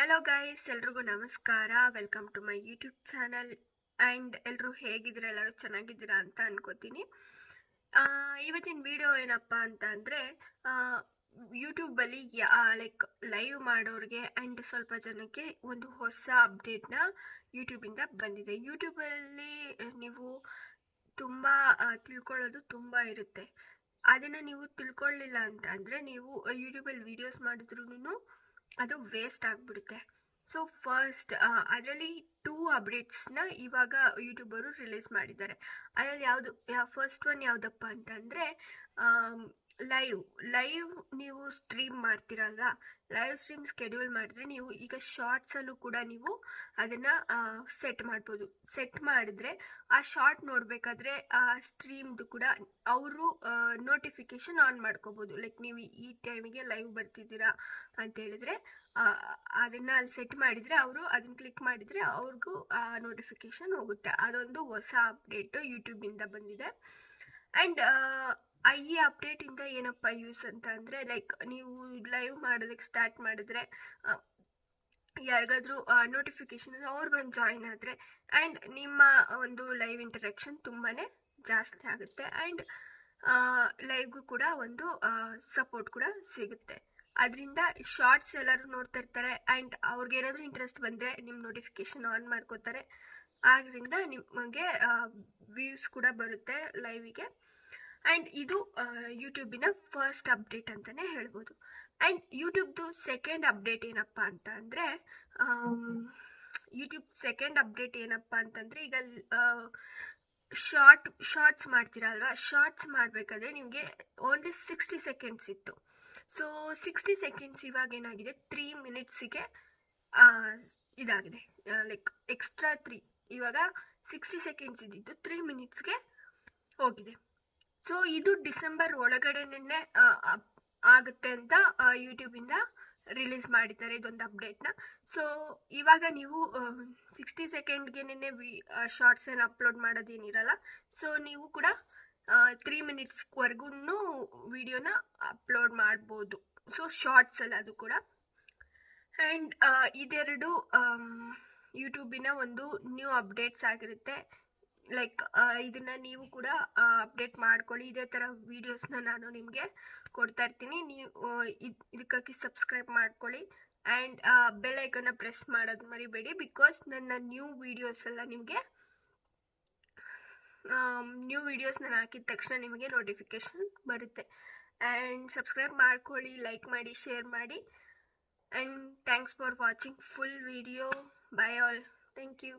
Hello guys ಎಲ್ರಿಗೂ ನಮಸ್ಕಾರ. Welcome to my YouTube channel and ಎಲ್ಲರೂ ಹೇಗಿದ್ದೀರಾ? ಎಲ್ಲರೂ ಚೆನ್ನಾಗಿದ್ದೀರಾ ಅಂತ ಅನ್ಕೋತೀನಿ. ಇವತ್ತಿನ ವಿಡಿಯೋ ಏನಪ್ಪ ಅಂತ ಅಂದರೆ ಯೂಟ್ಯೂಬಲ್ಲಿ ಲೈಕ್ ಲೈವ್ ಮಾಡೋರಿಗೆ ಆ್ಯಂಡ್ ಸ್ವಲ್ಪ ಜನಕ್ಕೆ ಒಂದು ಹೊಸ ಅಪ್ಡೇಟ್ನ ಯೂಟ್ಯೂಬಿಂದ ಬಂದಿದೆ. ಯೂಟ್ಯೂಬಲ್ಲಿ ನೀವು ತುಂಬ ತಿಳ್ಕೊಳ್ಳೋದು ತುಂಬ ಇರುತ್ತೆ. ಅದನ್ನು ನೀವು ತಿಳ್ಕೊಳ್ಳಿಲ್ಲ ಅಂತ ಅಂದರೆ, ನೀವು ಯೂಟ್ಯೂಬಲ್ಲಿ ವೀಡಿಯೋಸ್ ಮಾಡಿದ್ರೂ ಅದು ವೇಸ್ಟ್ ಆಗಿಬಿಡುತ್ತೆ. ಸೊ ಫಸ್ಟ್ ಅದರಲ್ಲಿ ಟೂ ಅಪ್ಡೇಟ್ಸ್ನ ಇವಾಗ ಯೂಟ್ಯೂಬರು ರಿಲೀಸ್ ಮಾಡಿದ್ದಾರೆ. ಅದರಲ್ಲಿ ಯಾವುದು ಫಸ್ಟ್ ಒನ್ ಯಾವುದಪ್ಪ ಅಂತಂದರೆ ಲೈವ್ ಲೈವ್ ನೀವು ಸ್ಟ್ರೀಮ್ ಮಾಡ್ತಿರಲ್ಲ ಲೈವ್ ಸ್ಟ್ರೀಮ್ ಸ್ಕೆಡ್ಯೂಲ್ ಮಾಡಿದ್ರೆ ನೀವು ಈಗ ಶಾರ್ಟ್ಸಲ್ಲೂ ಕೂಡ ನೀವು ಅದನ್ನು ಸೆಟ್ ಮಾಡ್ಬೋದು. ಸೆಟ್ ಮಾಡಿದ್ರೆ ಆ ಶಾರ್ಟ್ ನೋಡಬೇಕಾದ್ರೆ ಆ ಸ್ಟ್ರೀಮ್ದು ಕೂಡ ಅವರು ನೋಟಿಫಿಕೇಶನ್ ಆನ್ ಮಾಡ್ಕೋಬೋದು. ಲೈಕ್ ನೀವು ಈ ಟೈಮಿಗೆ ಲೈವ್ ಬರ್ತಿದ್ದೀರಾ ಅಂತ ಹೇಳಿದ್ರೆ ಅದನ್ನು ಅಲ್ಲಿ ಸೆಟ್ ಮಾಡಿದರೆ ಅವರು ಅದನ್ನ ಕ್ಲಿಕ್ ಮಾಡಿದರೆ ಅವ್ರಿಗೂ ನೋಟಿಫಿಕೇಶನ್ ಹೋಗುತ್ತೆ. ಅದೊಂದು ಹೊಸ ಅಪ್ಡೇಟು ಯೂಟ್ಯೂಬಿಂದ ಬಂದಿದೆ. ಆ್ಯಂಡ್ ಈ ಅಪ್ಡೇಟಿಂದ ಏನಪ್ಪ ಯೂಸ್ ಅಂತ ಅಂದರೆ ಲೈಕ್ ನೀವು ಲೈವ್ ಮಾಡೋದಕ್ಕೆ ಸ್ಟಾರ್ಟ್ ಮಾಡಿದ್ರೆ ಯಾರಿಗಾದ್ರೂ ನೋಟಿಫಿಕೇಶನ್ ಅವ್ರು ಬಂದು ಜಾಯಿನ್ ಆದರೆ ಆ್ಯಂಡ್ ನಿಮ್ಮ ಒಂದು ಲೈವ್ ಇಂಟರಾಕ್ಷನ್ ತುಂಬಾ ಜಾಸ್ತಿ ಆಗುತ್ತೆ. ಆ್ಯಂಡ್ ಲೈವ್ಗೂ ಕೂಡ ಒಂದು ಸಪೋರ್ಟ್ ಕೂಡ ಸಿಗುತ್ತೆ. ಅದರಿಂದ ಶಾರ್ಟ್ಸ್ ಎಲ್ಲರೂ ನೋಡ್ತಾ ಇರ್ತಾರೆ ಆ್ಯಂಡ್ ಅವ್ರಿಗೆ ಏನಾದರೂ ಇಂಟ್ರೆಸ್ಟ್ ಬಂದರೆ ನಿಮ್ಮ ನೋಟಿಫಿಕೇಶನ್ ಆನ್ ಮಾಡ್ಕೋತಾರೆ. ಆದ್ದರಿಂದ ನಿಮಗೆ ವ್ಯೂಸ್ ಕೂಡ ಬರುತ್ತೆ ಲೈವಿಗೆ ಆ್ಯಂಡ್ ಇದು ಯೂಟ್ಯೂಬಿನ ಫಸ್ಟ್ ಅಪ್ಡೇಟ್ ಅಂತಲೇ ಹೇಳ್ಬೋದು. ಆ್ಯಂಡ್ ಯೂಟ್ಯೂಬ್ದು ಸೆಕೆಂಡ್ ಅಪ್ಡೇಟ್ ಏನಪ್ಪ ಅಂತ ಅಂದರೆ ಯೂಟ್ಯೂಬ್ ಸೆಕೆಂಡ್ ಅಪ್ಡೇಟ್ ಏನಪ್ಪ ಅಂತಂದರೆ ಈಗ ಶಾರ್ಟ್ ಶಾರ್ಟ್ಸ್ ಮಾಡ್ತೀರಲ್ವಾ ಶಾರ್ಟ್ಸ್ ಮಾಡಬೇಕಾದ್ರೆ ನಿಮಗೆ ಓನ್ಲಿ ಸಿಕ್ಸ್ಟಿ ಸೆಕೆಂಡ್ಸ್ ಇತ್ತು. ಸೊ ಸಿಕ್ಸ್ಟಿ ಸೆಕೆಂಡ್ಸ್ ಇವಾಗ ಏನಾಗಿದೆ? ತ್ರೀ ಮಿನಿಟ್ಸಿಗೆ ಇದಾಗಿದೆ. ಲೈಕ್ ಎಕ್ಸ್ಟ್ರಾ ತ್ರೀ ಇವಾಗ ಸಿಕ್ಸ್ಟಿ ಸೆಕೆಂಡ್ಸ್ ಇದ್ದಿದ್ದು ತ್ರೀ ಮಿನಿಟ್ಸ್ಗೆ ಹೋಗಿದೆ. ಸೊ ಇದು ಡಿಸೆಂಬರ್ ಒಳಗಡೆನೇ ಆಗುತ್ತೆ ಅಂತ ಯೂಟ್ಯೂಬಿಂದ ರಿಲೀಸ್ ಮಾಡಿದ್ದಾರೆ ಇದೊಂದು ಅಪ್ಡೇಟ್ನ ಸೊ ಇವಾಗ ನೀವು ಸಿಕ್ಸ್ಟಿ ಸೆಕೆಂಡ್ಗೆನೇ ವಿ ಶಾರ್ಟ್ಸ್ ಏನು ಅಪ್ಲೋಡ್ ಮಾಡೋದೇನಿರಲ್ಲ ಸೊ ನೀವು ಕೂಡ ತ್ರೀ ಮಿನಿಟ್ಸ್ವರೆಗೂ ವಿಡಿಯೋನ ಅಪ್ಲೋಡ್ ಮಾಡ್ಬೋದು. ಸೊ ಶಾರ್ಟ್ಸಲ್ಲಿ ಅದು ಕೂಡ. ಆ್ಯಂಡ್ ಇದೆರಡು ಯೂಟ್ಯೂಬಿನ ಒಂದು ನ್ಯೂ ಅಪ್ಡೇಟ್ಸ್ ಆಗಿರುತ್ತೆ. ಲೈಕ್ ಇದನ್ನು ನೀವು ಕೂಡ ಅಪ್ಡೇಟ್ ಮಾಡ್ಕೊಳ್ಳಿ. ಇದೇ ಥರ ವೀಡಿಯೋಸ್ನ ನಾನು ನಿಮಗೆ ಕೊಡ್ತಾ ಇರ್ತೀನಿ. ನೀವು ಇದಕ್ಕಾಗಿ ಸಬ್ಸ್ಕ್ರೈಬ್ ಮಾಡ್ಕೊಳ್ಳಿ. ಆ್ಯಂಡ್ ಬೆಲ್ ಐಕನ್ನ ಪ್ರೆಸ್ ಮಾಡೋದು ಮರಿಬೇಡಿ ಬಿಕಾಸ್ ನನ್ನ ನ್ಯೂ ವೀಡಿಯೋಸ್ ಎಲ್ಲ ನಿಮಗೆ ನ್ಯೂ ವಿಡಿಯೋಸ್ ನಾನು ಹಾಕಿದ ತಕ್ಷಣ ನಿಮಗೆ ನೋಟಿಫಿಕೇಶನ್ ಬರುತ್ತೆ. ಆ್ಯಂಡ್ ಸಬ್ಸ್ಕ್ರೈಬ್ ಮಾಡ್ಕೊಳ್ಳಿ ಲೈಕ್ ಮಾಡಿ ಶೇರ್ ಮಾಡಿ. And thanks for watching full video bye all thank you